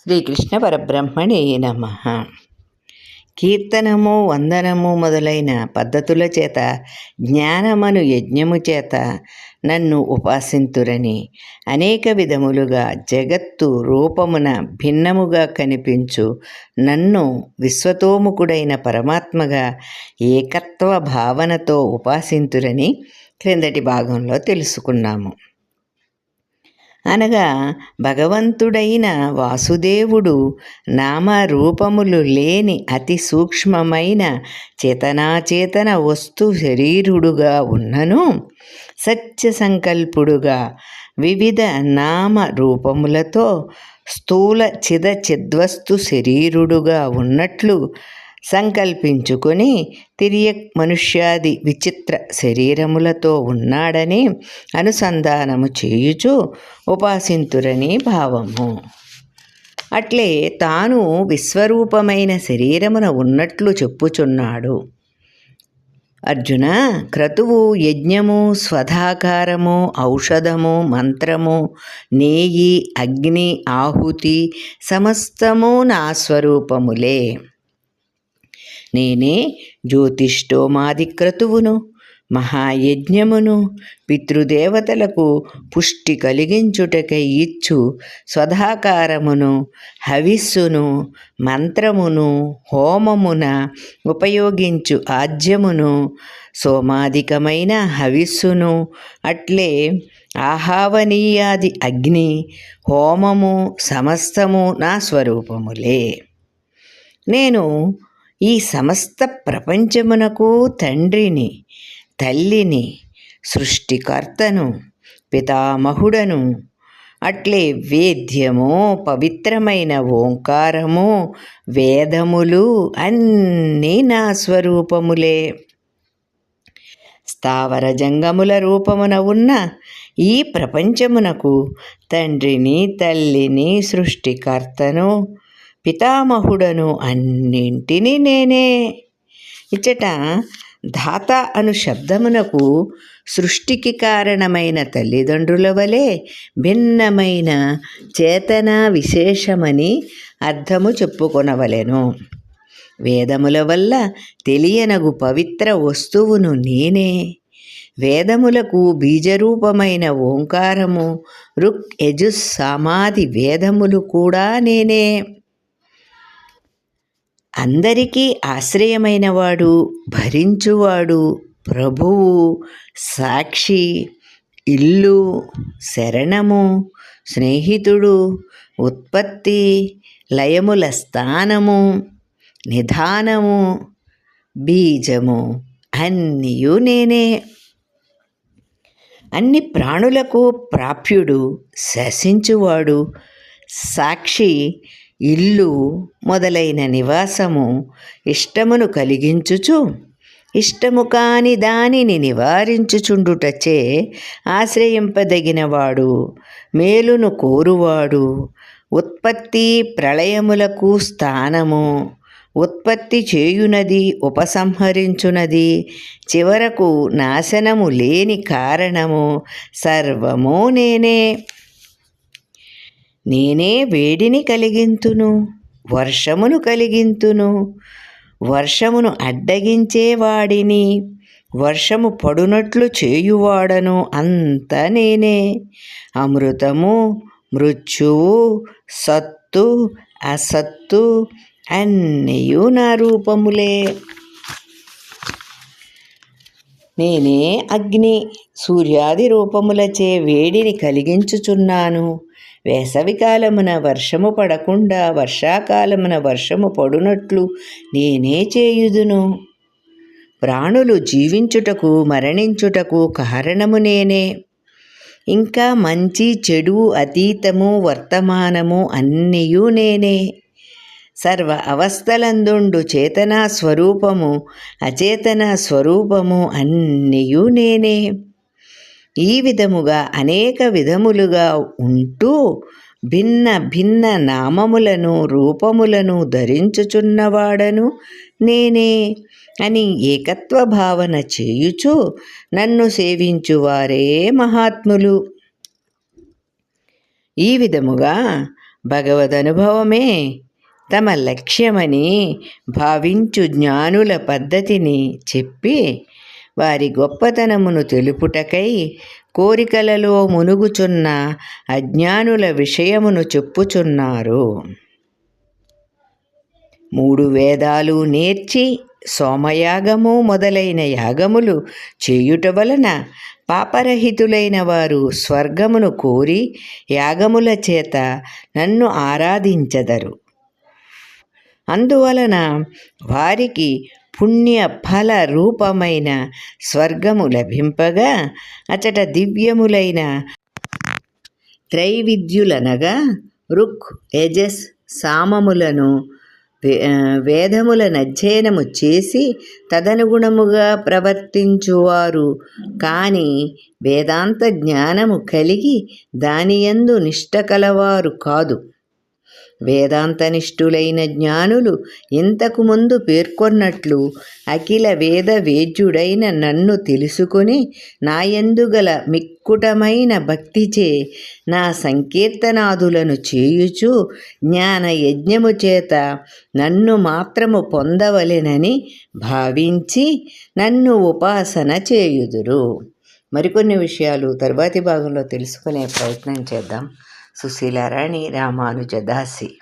శ్రీకృష్ణ పరబ్రహ్మణే నమ. కీర్తనము వందనము మొదలైన పద్ధతుల చేత జ్ఞానమను యజ్ఞము చేత నన్ను ఉపాసింతురని అనేక విధములుగా జగత్తు రూపమున భిన్నముగా కనిపించు నన్ను విశ్వతోముఖుడైన పరమాత్మగా ఏకత్వ భావనతో ఉపాసింతురని క్రిందటి భాగంలో తెలుసుకున్నాము. అనగా భగవంతుడైన వాసుదేవుడు నామరూపములు లేని అతి సూక్ష్మమైన చేతనాచేతన వస్తు శరీరుడుగా ఉన్నను సత్య సంకల్పుడుగా వివిధ నామ రూపములతో స్థూల చిద చిద్వస్తు శరీరుడుగా ఉన్నట్లు సంకల్పించుకొని తిరియ మనుష్యాది విచిత్ర శరీరములతో ఉన్నాడని అనుసంధానము చేయుచు ఉపాసింతురని భావము. అట్లే తాను విశ్వరూపమైన శరీరమున ఉన్నట్లు చెప్పుచున్నాడు. అర్జున క్రతువు యజ్ఞము స్వధాకారము ఔషధము మంత్రము నేయి అగ్ని ఆహుతి సమస్తము నా స్వరూపములే. నేనే జ్యోతిష్టోమాది క్రతువును మహాయజ్ఞమును పితృదేవతలకు పుష్టి కలిగించుటకై ఇచ్చు స్వధాకారమును హవిస్సును మంత్రమును హోమమున ఉపయోగించు ఆజ్యమును సోమాధికమైన హవిస్సును అట్లే ఆహావనీయాది అగ్ని హోమము సమస్తము నా స్వరూపములే. నేను ఈ సమస్త ప్రపంచమునకు తండ్రిని తల్లిని సృష్టికర్తను పితామహుడను అట్లే వేద్యము పవిత్రమైన ఓంకారము వేదములు అన్నీ నా స్వరూపములే. స్థావర జంగముల రూపమున ఉన్న ఈ ప్రపంచమునకు తండ్రిని తల్లిని సృష్టికర్తను పితామహుడను అన్నింటినీ నేనే. ఇచ్చట ధాత అను శబ్దమునకు సృష్టికి కారణమైన తల్లిదండ్రుల వలె భిన్నమైన చేతన విశేషమని అర్థము చెప్పుకొనవలెను. వేదముల వల్ల తెలియనగు పవిత్ర వస్తువును నేనే. వేదములకు బీజరూపమైన ఓంకారము రుక్ యజుస్ సమాధి వేదములు కూడా నేనే. అందరికీ ఆశ్రయమైనవాడు భరించువాడు ప్రభువు సాక్షి ఇల్లు శరణము స్నేహితుడు ఉత్పత్తి లయముల స్థానము నిధానము బీజము అన్నీయు నేనే. అన్ని ప్రాణులకు ప్రాప్యుడు శాసించువాడు సాక్షి ఇల్లు మొదలైన నివాసము ఇష్టమును కలిగించుచు ఇష్టము కాని దానిని నివారించుచుండుటచే ఆశ్రయింపదగినవాడు మేలును కోరువాడు. ఉత్పత్తి ప్రళయములకు స్థానము ఉత్పత్తి చేయునది ఉపసంహరించునది చివరకు నాశనము లేని కారణము సర్వము నేనే. నేనే వేడిని కలిగింతును వర్షమును కలిగింతును. వర్షమును అడ్డగించేవాడిని వర్షము పడునట్లు చేయువాడను అంత నేనే. అమృతము మృత్యువు సత్తు అసత్తు అన్నయు నా రూపములే. నేనే అగ్ని సూర్యాది రూపములచే వేడిని కలిగించుచున్నాను. వేసవికాలమున వర్షము పడకుండా వర్షాకాలమున వర్షము పడునట్లు నేనే చేయుదును. ప్రాణులు జీవించుటకు మరణించుటకు కారణము నేనే. ఇంకా మంచి చెడు అతీతము వర్తమానము అన్నీయూ నేనే. సర్వ అవస్థలందుండు చేతనా స్వరూపము అచేతన స్వరూపము అన్నీయూ నేనే. ఈ విధముగా అనేక విధములుగా ఉంటూ భిన్న భిన్న నామములను రూపములను ధరించుచున్నవాడను నేనే అని ఏకత్వ భావన చేయుచు నన్ను సేవించువారే మహాత్ములు. ఈ విధముగా భగవదనుభవమే తమ లక్ష్యమని భావించు జ్ఞానుల పద్ధతిని చెప్పి వారి గొప్పతనమును తెలుపుటకై కోరికలలో మునుగుచున్న అజ్ఞానుల విషయమును చెప్పుచున్నారు. మూడు వేదాలు నేర్చి సోమయాగము మొదలైన యాగములు చేయుట వలన పాపరహితులైన వారు స్వర్గమును కోరి యాగముల చేత నన్ను ఆరాధించదరు. అందువలన వారికి పుణ్య ఫల రూపమైన స్వర్గము లభింపగా అచట దివ్యములైన త్రైవిద్యులనగా రుక్ యజస్ సామములను వే- వేదములను అధ్యయనము చేసి తదనుగుణముగా ప్రవర్తించువారు. కానీ వేదాంత జ్ఞానము కలిగి దానియందు నిష్ట కలవారు కాదు. వేదాంతనిష్ఠులైన జ్ఞానులు ఇంతకు ముందు పేర్కొన్నట్లు అఖిల వేద వేద్యుడైన నన్ను తెలుసుకొని నాయందుగల మిక్కుటమైన భక్తిచే నా సంకీర్తనాదులను చేయుచు జ్ఞాన యజ్ఞము చేత నన్ను మాత్రము పొందవలెనని భావించి నన్ను ఉపాసన చేయుదురు. మరికొన్ని విషయాలు తర్వాతి భాగంలో తెలుసుకునే ప్రయత్నం చేద్దాం. సుశీలారాణి రామానుజదాసి